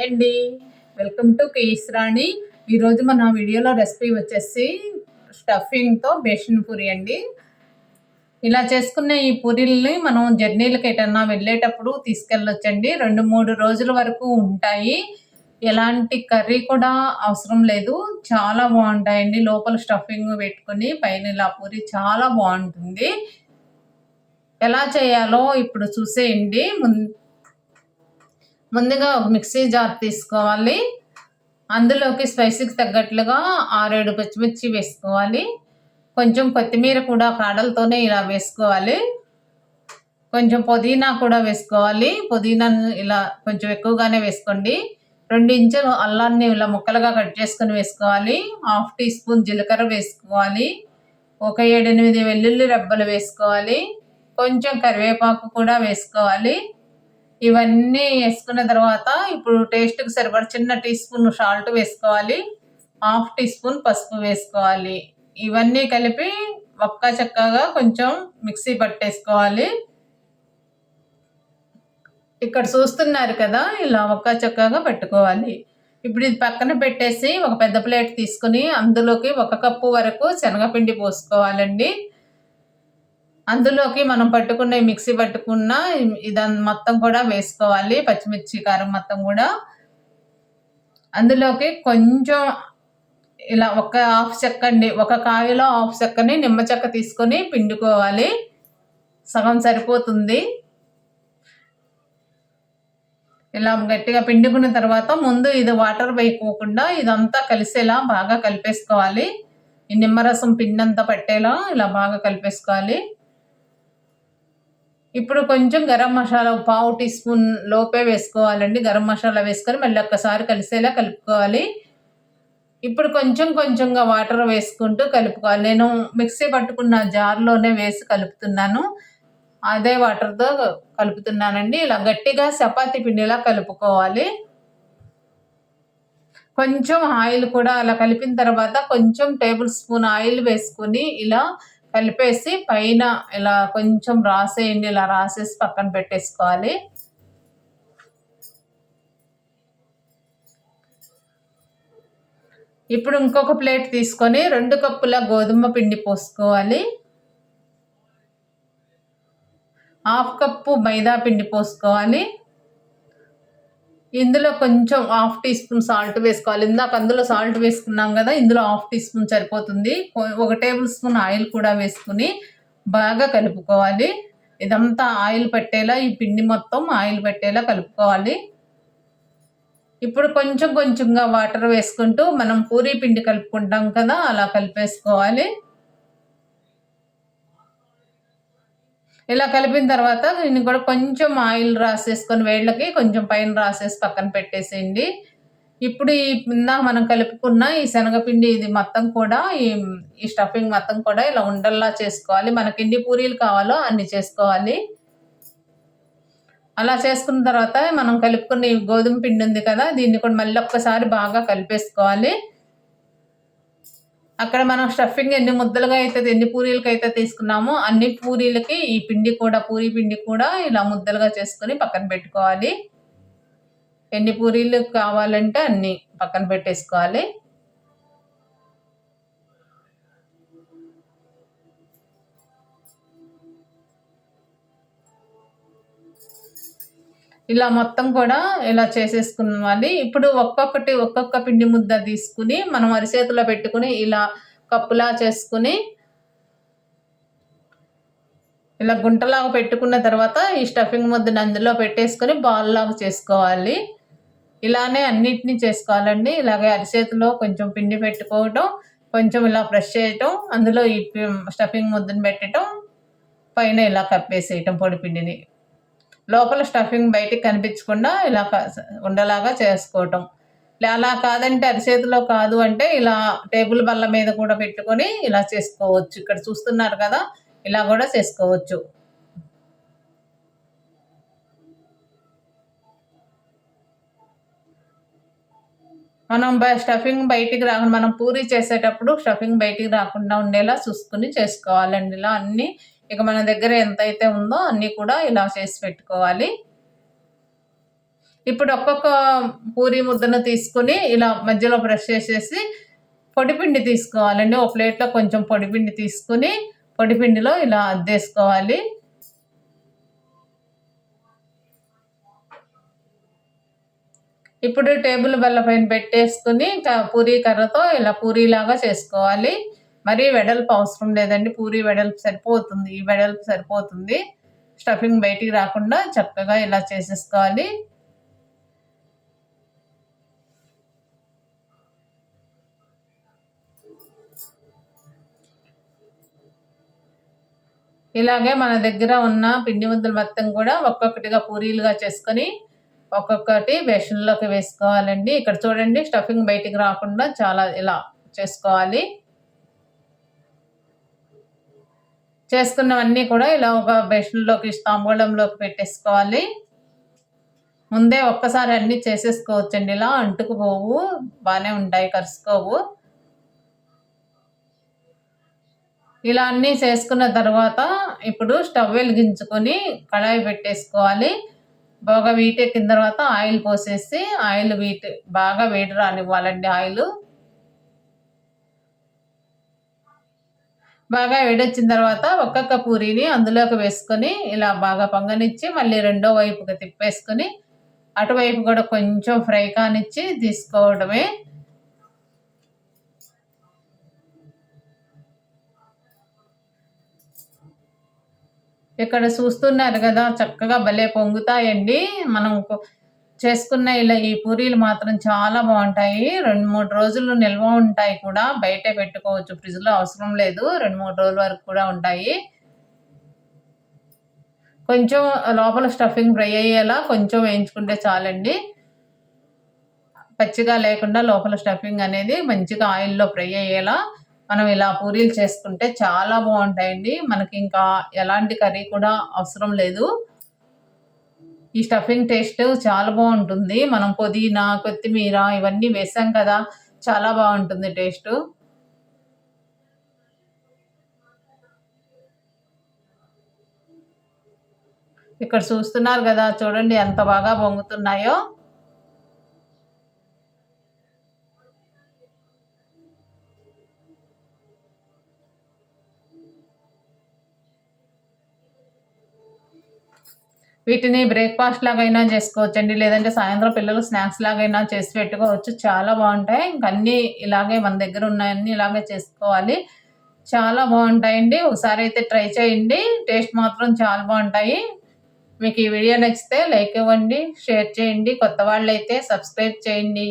Hi అండి. Welcome to KS రాణి ఈరోజు మన వీడియోలో రెసిపీ వచ్చేసి స్టఫింగ్తో బేషన్ పూరి అండి. ఇలా చేసుకున్న ఈ పూరీల్ని మనం జర్నీలకు ఎటన్నా వెళ్ళేటప్పుడు తీసుకెళ్ళొచ్చండి. రెండు మూడు రోజుల వరకు ఉంటాయి. ఎలాంటి కర్రీ కూడా అవసరం లేదు. చాలా బాగుంటాయండి. లోపల స్టఫింగ్ పెట్టుకుని పైన ఇలా పూరి చాలా బాగుంటుంది. ఎలా చేయాలో ఇప్పుడు చూసేయండి. ముందుగా ఒక మిక్సీ జార్ తీసుకోవాలి. అందులోకి స్పైసీకి తగ్గట్లుగా ఆరేడు పచ్చిమిర్చి వేసుకోవాలి. కొంచెం కొత్తిమీర కూడా కాడలతోనే ఇలా వేసుకోవాలి. కొంచెం పుదీనా కూడా వేసుకోవాలి. పుదీనా ఇలా కొంచెం ఎక్కువగానే వేసుకోండి. రెండు ఇంచులు అల్లాన్ని ఇలా ముక్కలుగా కట్ చేసుకొని వేసుకోవాలి. హాఫ్ టీ స్పూన్ జీలకర్ర వేసుకోవాలి. ఒక ఏడెనిమిది వెల్లుల్లి రెబ్బలు వేసుకోవాలి. కొంచెం కరివేపాకు కూడా వేసుకోవాలి. ఇవన్నీ వేసుకున్న తర్వాత ఇప్పుడు టేస్ట్కి సరిపడ చిన్న టీ స్పూన్ సాల్ట్ వేసుకోవాలి. హాఫ్ టీ స్పూన్ పసుపు వేసుకోవాలి. ఇవన్నీ కలిపి ఒక్క చక్కగా కొంచెం మిక్సీ పట్టేసుకోవాలి. ఇక్కడ చూస్తున్నారు కదా ఇలా ఒక్క చక్కగా పెట్టుకోవాలి. ఇప్పుడు ఇది పక్కన పెట్టేసి ఒక పెద్ద ప్లేట్ తీసుకుని అందులోకి ఒక కప్పు వరకు శనగపిండి పోసుకోవాలండి. అందులోకి మనం పట్టుకున్న మిక్సీ పట్టుకున్న ఇదంతా మొత్తం కూడా వేసుకోవాలి పచ్చిమిర్చి కారం మొత్తం కూడా. అందులోకి కొంచెం ఇలా ఒక హాఫ్ చెక్క అండి ఒక కాయలో హాఫ్ చెక్కని నిమ్మ చెక్క తీసుకొని పిండుకోవాలి. సగం సరిపోతుంది. ఇలా గట్టిగా పిండుకున్న తర్వాత ముందు ఇది వాటర్ వేయకోకుండా ఇదంతా కలిసేలా బాగా కలిపేసుకోవాలి. ఈ నిమ్మరసం పిండి అంతా పట్టేలా ఇలా బాగా కలిపేసుకోవాలి. ఇప్పుడు కొంచెం గరం మసాలా పావు టీ స్పూన్ లోపే వేసుకోవాలండి. గరం మసాలా వేసుకొని మళ్ళీ ఒక్కసారి కలిసేలా కలుపుకోవాలి. ఇప్పుడు కొంచెం కొంచెంగా వాటర్ వేసుకుంటూ కలుపుకోవాలి. నేను మిక్సీ పట్టుకున్న జార్లోనే వేసి కలుపుతున్నాను. అదే వాటర్తో కలుపుతున్నానండి. ఇలా గట్టిగా చపాతి పిండిలా కలుపుకోవాలి. కొంచెం ఆయిల్ కూడా అలా కలిపిన తర్వాత కొంచెం టేబుల్ స్పూన్ ఆయిల్ వేసుకుని ఇలా కలిపేసి పైన ఇలా కొంచెం రాసేయండి ఇలా రాసేసి పక్కన పెట్టేసుకోవాలి. ఇప్పుడు ఇంకొక ప్లేట్ తీసుకొని రెండు కప్పుల గోధుమ పిండి పోసుకోవాలి. హాఫ్ కప్పు మైదా పిండి పోసుకోవాలి. ఇందులో కొంచెం హాఫ్ టీ స్పూన్ సాల్ట్ వేసుకోవాలి. ఇందాక అందులో సాల్ట్ వేసుకున్నాం కదా ఇందులో హాఫ్ టీ స్పూన్ సరిపోతుంది. ఒక టేబుల్ స్పూన్ ఆయిల్ కూడా వేసుకుని బాగా కలుపుకోవాలి. ఇదంతా ఆయిల్ పెట్టేలా ఈ పిండి మొత్తం ఆయిల్ పెట్టేలా కలుపుకోవాలి. ఇప్పుడు కొంచెం కొంచెంగా వాటర్ వేసుకుంటూ మనం పూరీ పిండి కలుపుకుంటాం కదా అలా కలిపేసుకోవాలి. ఇలా కలిపిన తర్వాత దీన్ని కూడా కొంచెం ఆయిల్ రాసేసుకొని వేళ్ళకి కొంచెం పైన రాసేసి పక్కన పెట్టేసేయండి. ఇప్పుడు ఈ ఇందాక మనం కలుపుకున్న ఈ శనగపిండి ఇది మొత్తం కూడా ఈ ఈ స్టఫింగ్ మొత్తం కూడా ఇలా ఉండల్లా చేసుకోవాలి. మనకి ఎన్ని పూరీలు కావాలో అన్ని చేసుకోవాలి. అలా చేసుకున్న తర్వాత మనం కలుపుకున్న గోధుమ పిండి ఉంది కదా దీన్ని కూడా మళ్ళీ ఒక్కసారి బాగా కలిపేసుకోవాలి. అక్కడ మనం స్టఫింగ్ ఎన్ని ముద్దలుగా అయితే ఎన్ని పూరీలకి అయితే తీసుకున్నామో అన్ని పూరీలకి ఈ పిండి కూడా పూరీ పిండి కూడా ఇలా ముద్దలుగా చేసుకొని పక్కన పెట్టుకోవాలి. ఎన్ని పూరీలు కావాలంటే అన్ని పక్కన పెట్టేసుకోవాలి. ఇలా మొత్తం కూడా ఇలా చేసేసుకున్నాలి ఇప్పుడు ఒక్కొక్కటి ఒక్కొక్క పిండి ముద్ద తీసుకుని మనం అరిచేతిలో పెట్టుకుని ఇలా కప్పులా చేసుకుని ఇలా గుంటలాగా పెట్టుకున్న తర్వాత ఈ స్టఫింగ్ ముద్దని అందులో పెట్టేసుకొని బాల్ లాగా చేసుకోవాలి. ఇలానే అన్నిటినీ చేసుకోవాలండి. ఇలాగే అరిచేతిలో కొంచెం పిండి పెట్టుకోవటం కొంచెం ఇలా బ్రష్ చేయటం అందులో ఈ స్టఫింగ్ ముద్దని పెట్టడం పైన ఇలా కప్పేసేయటం పొడి పిండిని. లోపల స్టఫింగ్ బయటికి కనిపించకుండా ఇలా ఉండలాగా చేసుకోవటం. అలా కాదంటే అరిచేతిలో కాదు అంటే ఇలా టేబుల్ బల్ల మీద కూడా పెట్టుకొని ఇలా చేసుకోవచ్చు. ఇక్కడ చూస్తున్నారు కదా ఇలా కూడా చేసుకోవచ్చు. మనం స్టఫింగ్ బయటికి రాకుండా మనం పూరి చేసేటప్పుడు స్టఫింగ్ బయటికి రాకుండా ఉండేలా చూసుకుని చేసుకోవాలండి. ఇలా అన్నీ ఇక మన దగ్గర ఎంత అయితే ఉందో అన్నీ కూడా ఇలా చేసి పెట్టుకోవాలి. ఇప్పుడు ఒక్కొక్క పూరి ముద్దను తీసుకుని ఇలా మధ్యలో బ్రష్ చేసేసి పొడిపిండి తీసుకోవాలండి. ఒక ప్లేట్లో కొంచెం పొడిపిండి తీసుకుని పొడిపిండిలో ఇలా అద్దేసుకోవాలి. ఇప్పుడు టేబుల్ బల్ల పైన పెట్టేసుకుని పూరీ కర్రతో ఇలా పూరీలాగా చేసుకోవాలి. మరీ వెడల్పు అవసరం లేదండి. పూరి వెడల్పు సరిపోతుంది. ఈ వెడల్పు సరిపోతుంది. స్టఫింగ్ బయటికి రాకుండా చక్కగా ఇలా చేసేసుకోవాలి. ఇలాగే మన దగ్గర ఉన్న పిండి ముద్దలు మొత్తం కూడా ఒక్కొక్కటిగా పూరీలుగా చేసుకొని ఒక్కొక్కటి బేషన్లోకి వేసుకోవాలండి. ఇక్కడ చూడండి స్టఫింగ్ బయటికి రాకుండా చాలా ఇలా చేసుకోవాలి. చేసుకున్నవన్నీ కూడా ఇలా ఒక బెషన్లోకి తాంబూలంలోకి పెట్టేసుకోవాలి. ముందే ఒక్కసారి అన్నీ చేసేసుకోవచ్చండి. ఇలా అంటుకుపోవు బాగానే ఉంటాయి కరుసుకోవు. ఇలా అన్నీ చేసుకున్న తర్వాత ఇప్పుడు స్టవ్ వెలిగించుకొని కళాయి పెట్టేసుకోవాలి. బాగా వీటెక్కిన తర్వాత ఆయిల్ పోసేసి ఆయిల్ వీట్ బాగా వేడి రానివ్వాలండి ఆయిల్. బాగా వేడొచ్చిన తర్వాత ఒక్కొక్క పూరీని అందులోకి వేసుకొని ఇలా బాగా పొంగనిచ్చి మళ్ళీ రెండో వైపుకి తిప్పేసుకొని అటువైపు కూడా కొంచెం ఫ్రై కానిచ్చి తీసుకోవడమే. ఇక్కడ చూస్తున్నారు కదా చక్కగా భలే పొంగుతాయండి. మనం చేసుకున్న ఇలా ఈ పూరీలు మాత్రం చాలా బాగుంటాయి. రెండు మూడు రోజులు నిల్వ ఉంటాయి కూడా. బయటే పెట్టుకోవచ్చు. ఫ్రిడ్జ్లో అవసరం లేదు. రెండు మూడు రోజుల వరకు కూడా ఉంటాయి. కొంచెం లోపల స్టఫింగ్ ఫ్రై అయ్యేలా కొంచెం వేయించుకుంటే చాలండి. పచ్చిగా లేకుండా లోపల స్టఫింగ్ అనేది మంచిగా ఆయిల్లో ఫ్రై అయ్యేలా మనం ఇలా పూరీలు చేసుకుంటే చాలా బాగుంటాయండి. మనకి ఇంకా ఎలాంటి కర్రీ కూడా అవసరం లేదు. ఈ స్టఫింగ్ టేస్ట్ చాలా బాగుంటుంది. మనం పుదీనా కొత్తిమీర ఇవన్నీ వేసాం కదా చాలా బాగుంటుంది టేస్ట్. ఇక్కడ చూస్తున్నారు కదా చూడండి ఎంత బాగా పొంగుతున్నాయో. వీటిని బ్రేక్ఫాస్ట్ లాగైనా చేసుకోవచ్చండి. లేదంటే సాయంత్రం పిల్లలు స్నాక్స్ లాగైనా చేసి పెట్టుకోవచ్చు. చాలా బాగుంటాయి. ఇంక అన్నీ ఇలాగే మన దగ్గర ఉన్నాయన్నీ ఇలాగే చేసుకోవాలి. చాలా బాగుంటాయండి. ఒకసారి అయితే ట్రై చేయండి. టేస్ట్ మాత్రం చాలా బాగుంటాయి. మీకు ఈ వీడియో నచ్చితే లైక్ ఇవ్వండి షేర్ చేయండి. కొత్త వాళ్ళు అయితే సబ్స్క్రైబ్ చేయండి.